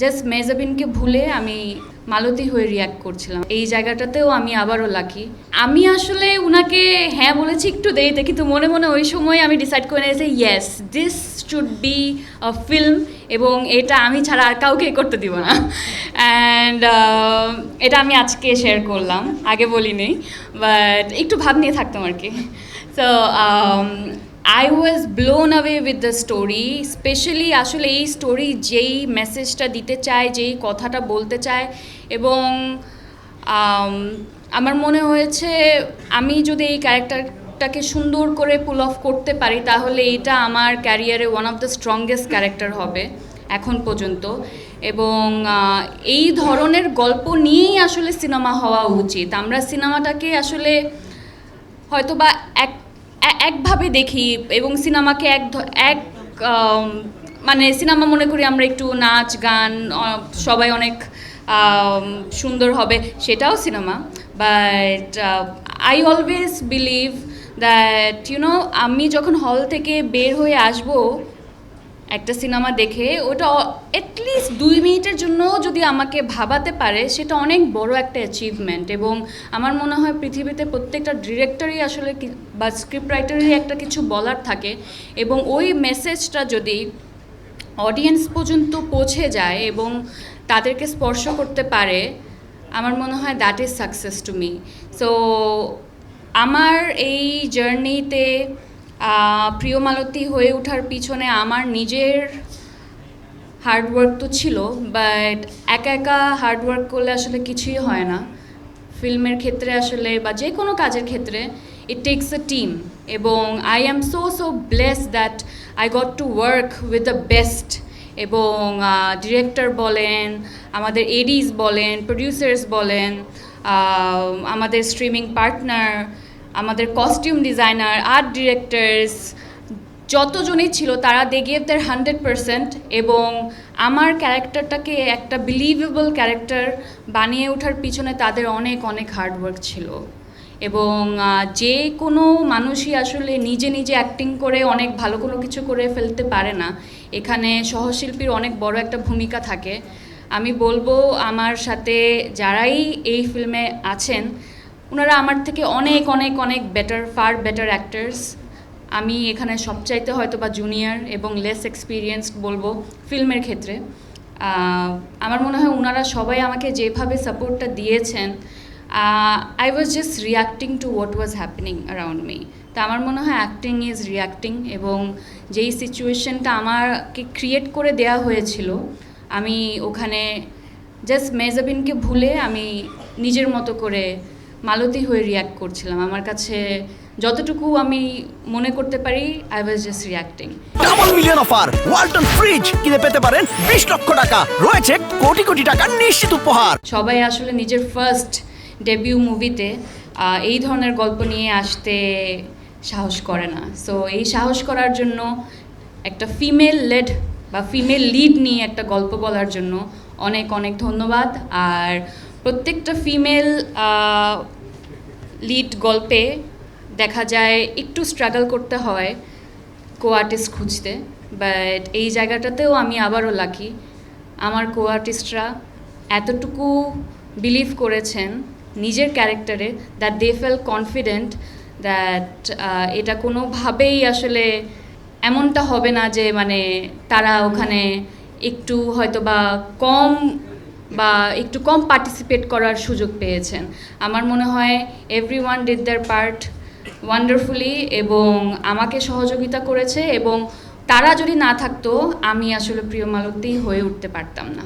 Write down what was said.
Just মেজাবিনকে ভুলে আমি মালতী হয়ে রিয়াক্ট করছিলাম। এই জায়গাটাতেও আমি আবারও লাকি আমি আসলে উনাকে হ্যাঁ বলেছি একটু দেরিতে, কিন্তু মনে মনে ওই সময় আমি ডিসাইড করে নিয়েছি yes this should be a film এবং এটা আমি ছাড়া আর কাউকে করতে দিব না। অ্যান্ড এটা আমি আজকে শেয়ার করলাম, আগে বলিনি বাট একটু ভাব নিয়ে থাকতাম আর কি। So I was blown away with the story specially আসলে এই স্টোরি যেই মেসেজটা দিতে চায়, যেই কথাটা বলতে চায় এবং আমার মনে হয়েছে আমি যদি এই ক্যারেক্টারটাকে সুন্দর করে পুল অফ করতে পারি, তাহলে এটা আমার ক্যারিয়ারে one of the strongest character হবে এখন পর্যন্ত। এবং এই ধরনের গল্প নিয়েই আসলে সিনেমা হওয়া উচিত। আমরা সিনেমাটাকে আসলে হয়তো বা এক একভাবে দেখি এবং সিনেমাকে এক এক মানে সিনেমা মনে করি আমরা একটু নাচ, গান সবাই অনেক সুন্দর হবে সেটাও cinema. But I always believe that you know আমি যখন হল থেকে বের হয়ে আসব একটা সিনেমা দেখে ওটা অ্যাটলিস্ট দুই মিনিটের জন্য যদি আমাকে ভাবাতে পারে, সেটা অনেক বড় একটা অ্যাচিভমেন্ট এবং আমার মনে হয় পৃথিবীতে প্রত্যেকটা ডিরেক্টরই আসলে বা স্ক্রিপ্ট রাইটারই একটা কিছু বলার থাকে এবং ওই মেসেজটা যদি অডিয়েন্স পর্যন্ত পৌঁছে যায় এবং তাদেরকে স্পর্শ করতে পারে, আমার মনে হয় that is success to me so আমার এই জার্নিতে প্রিয় মালতী হয়ে ওঠার পিছনে আমার নিজের হার্ডওয়ার্ক তো ছিল বাট একা একা হার্ডওয়ার্ক করলে আসলে কিছুই হয় না। ফিল্মের ক্ষেত্রে আসলে বা যে কোনো কাজের ক্ষেত্রে ইট টেক্স এ টিম এবং I am so so blessed that I got to work with the best এবং ডিরেক্টর বলেন, আমাদের এডিস বলেন প্রডিউসার্স বলেন আমাদের স্ট্রিমিং পার্টনার আমাদের কস্টিউম ডিজাইনার আর্ট ডিরেক্টরস যতজনই ছিল তারা they gave their hundred percent এবং আমার ক্যারেক্টারটাকে একটা বিলিভেবল ক্যারেক্টার বানিয়ে ওঠার পিছনে তাদের অনেক অনেক হার্ডওয়ার্ক ছিল। এবং যে কোনো মানুষই আসলে নিজে নিজে অ্যাক্টিং করে অনেক ভালো কোনো কিছু করে ফেলতে পারে না। এখানে সহশিল্পীর অনেক বড় একটা ভূমিকা থাকে। আমি বলব আমার সাথে যারাই এই ফিল্মে আছেন ওনারা আমার থেকে অনেক অনেক অনেক বেটার ফার বেটার অ্যাক্টার্স আমি এখানে সবচাইতে হয়তো বা জুনিয়র এবং লেস এক্সপিরিয়েন্সড বলব ফিল্মের ক্ষেত্রে। আমার মনে হয় ওনারা সবাই আমাকে যেভাবে সাপোর্টটা দিয়েছেন I was just reacting to what was happening around me তা আমার মনে হয় অ্যাক্টিং ইজ রিয়াক্টিং এবং যেই সিচুয়েশনটা আমাকে ক্রিয়েট করে দেয়া হয়েছিল, আমি ওখানে জাস্ট মেজাবিনকে ভুলে আমি নিজের মতো করে মালতী হয়ে রিয়াক্ট করছিলাম। আমার কাছে যতটুকু আমি মনে করতে পারি I was just reacting double million offer Walton fridge কিনে পেতে পারেন বিশ লক্ষ টাকা। রয়েছে কোটি কোটি টাকার নিশ্চিত উপহার। সবাই আসলে নিজের ফার্স্ট ডেবিউ মুভিতে এই ধরনের গল্প নিয়ে আসতে সাহস করে না। সো এই সাহস করার জন্য একটা ফিমেল লেড বা ফিমেল লিড নিয়ে একটা গল্প বলার জন্য অনেক অনেক ধন্যবাদ। আর প্রত্যেকটা ফিমেল লিড গল্পে দেখা যায় একটু স্ট্রাগল করতে হয় কো আর্টিস্ট খুঁজতে বাট এই জায়গাটাতেও আমি আবারও লাকি আমার কো আর্টিস্টরা এতটুকু বিলিভ করেছেন নিজের ক্যারেক্টারে that they felt confident that এটা কোনোভাবেই আসলে এমনটা হবে না যে মানে তারা ওখানে একটু হয়তো বা কম বা একটু কম পার্টিসিপেট করার সুযোগ পেয়েছেন। আমার মনে হয় everyone did their part wonderfully এবং আমাকে সহযোগিতা করেছে এবং তারা যদি না থাকতো, আমি আসলে প্রিয় মালতী হয়ে উঠতে পারতাম না।